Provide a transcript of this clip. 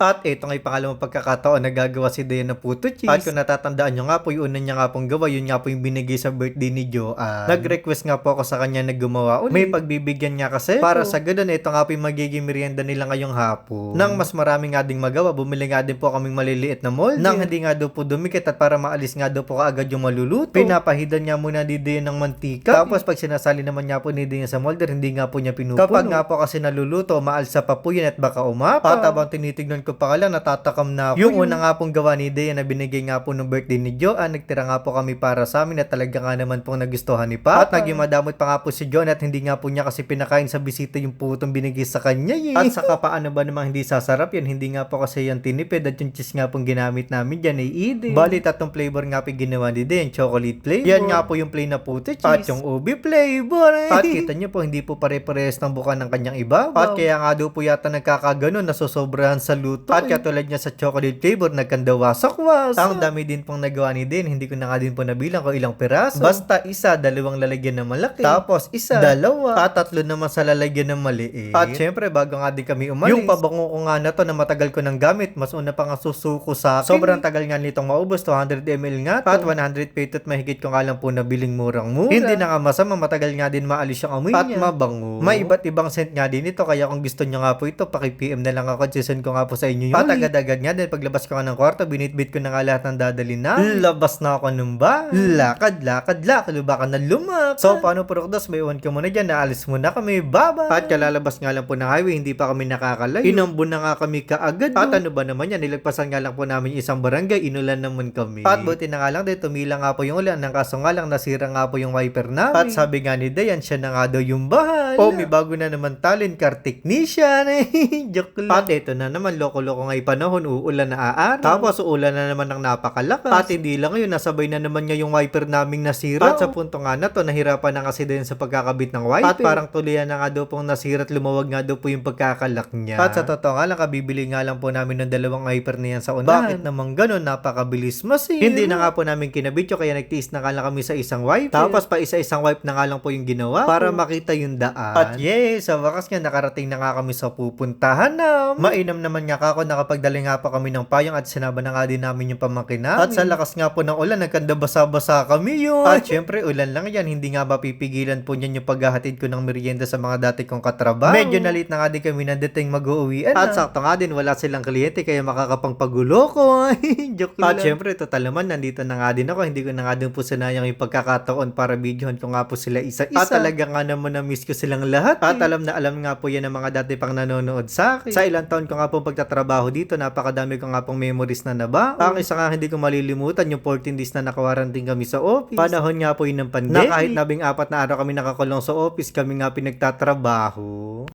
At ito nga yung pangalawang pagkakataon na gagawa si ng puto cheese. At kung natatandaan nyo nga po, yung una niya nga pong gawa, yun nga po yung binigay sa birthday ni Joanne. Nag-request nga po ako sa kanya na gumawa ulit. May pagbibigyan nga kasi. Para sa ganun, ito nga po yung magiging merienda nila ngayong hapon. Nang mas marami nga ding magawa, bumili nga din po kaming maliliit na mold. Nang hindi nga daw po dumikit at para maalis nga daw po kaagad yung maluluto. Pinapahidan niya muna ni Dayan ng mantika. Tapos pag sinasali naman niya po ni Dayan sa molder, hindi nga po niya pinupuno. Kapag nga po kasi naluluto, maalsa pa po yun at baka umapa. At habang tinitignan ko pa ka lang, natatakam na ako. Yung una nga pong gawa ni Dayan na binigay nga po nung birthday ni Joanne, nagtira nga po kami para sa amin at talaga nga naman pong nagustuhan ni Papa. At naging madamot pa nga po si John at hindi nga po niya kasi pinakain sa bisita yung putong binigay sa kanya. Eh. At saka paano ba namang hindi sasarap yan? Hindi nga po kasi yan tinipid at yung cheese nga pong ginamit namin dyan ay ide. Bali tatlong flavor nga po yung ginawa ni Dayan, chocolate flavor. Yan nga po yung plain na puto cheese. At yung ubi flavor. Eh. At kita niyo po, hindi po pare-parehas ng buka ng kanyang iba. At kaya nga daw po yata nagkakaganon, nasosobrahan sa luto. At katulad niya sa chocolate flavor, nagkandawa sakwas. Ang dami din pong nagawa ni Din, hindi ko na nga din po nabilang kung ilang piraso. Basta isa, dalawang lalagyan ng malaki. Tapos isa, dalawa. At tatlo naman sa lalagyan ng maliit. At syempre, bago nga din kami umalis, yung pabango ko nga na to na matagal ko nang gamit, mas una pa nga susuko sa akin. Sobrang tagal nga nitong maubos, 200 ml nga. to. At 100 petot mahigit ko nga lang po nabiling murang-mura. Hindi na nga masama, matagal nga din maalis yung amoy At mabango. May iba't ibang scent nga din ito, kaya kung gusto nyo nga po ito, paki-PM na lang ako, sisend ko nga po sa inyo yun. At agad-agad nga din, paglabas ko nga ng kwarto, binitbit ko na nga lahat ng dadalhin na. Labas na ako ng ba? Lakad, lakad, lakad, baka na lumak. So, paano Prokdos, may iwan ka muna dyan, naalis muna kami, baba. At kalalabas nga lang po ng highway, hindi pa kami nakakalayo. Inambo na nga kami kaagad. At ano ba naman yan, nilagpasan nga lang po namin isang barangay, inulan naman kami. At buti na nga lang din, tumila nga po yung ulan, ng kaso nga lang, nasira nga po yung wiper namin. At sabi nga ni Dayan, siya na nga daw yung bahal. Oh, may bago na naman talent, car technician. Joke lang. At ito na naman, loko-loko ngayong panahon, uulan na aaraw. Tapos uulan na naman ng napakalakas. At hindi lang yun, nasabay na naman niya yung wiper naming nasira. At sa punto nga na to, nahirapan na kasi din sa pagkakabit ng wiper. At parang tulian na nga daw pong nasira at lumawag nga daw po yung pagkakalak niya. At sa totoo nga lang, kabibili nga lang po namin ng dalawang wiper na yan sa unahan. Bakit naman ganun? Napakabilis masira. Hindi na nga po namin kinabit yun, kaya nagtiis na nga lang kami sa isang wiper. Tapos pa isa-isang wipe na nga lang po yung ginawa para makita yung daan. At yay, sa wakas nga nakarating na nga kami sa pupuntahan na. Mainam naman nga ako, nakapagdala nga pa kami ng payong at sinaba na nga din namin yung pamangkin namin. At sa lakas nga po ng ulan, nagkanda basa-basa kami yun. At syempre, ulan lang yan, hindi nga mapipigilan po niyan yung paghahatid ko ng merienda sa mga dati kong katrabaho. Medyo nalit na nga din kami na dating mag-uuwian. At sakto nga din, wala silang kliyente kaya makakapangpagulo ko. Joke lang. At syempre, total naman, nandito na nga din ako. Hindi ko na nga din po sinayang yung pagkakataon para videohan ko nga po sila isa-isa. At talaga nga naman na-miss ko silang lahat. At alam na alam nga po yan ng mga dati pang nanonood sa akin. Sa ilang taon ko nga pong pagtatrabaho dito, napakadami ko nga pong memories na naba. Ang isa nga hindi ko malilimutan, yung 14 days na nakawaranting kami sa office. Panahon nga po yun ng pandemic. Na kahit nabing apat na araw kami nakakulong sa office, kami nga pinagtatrabaho.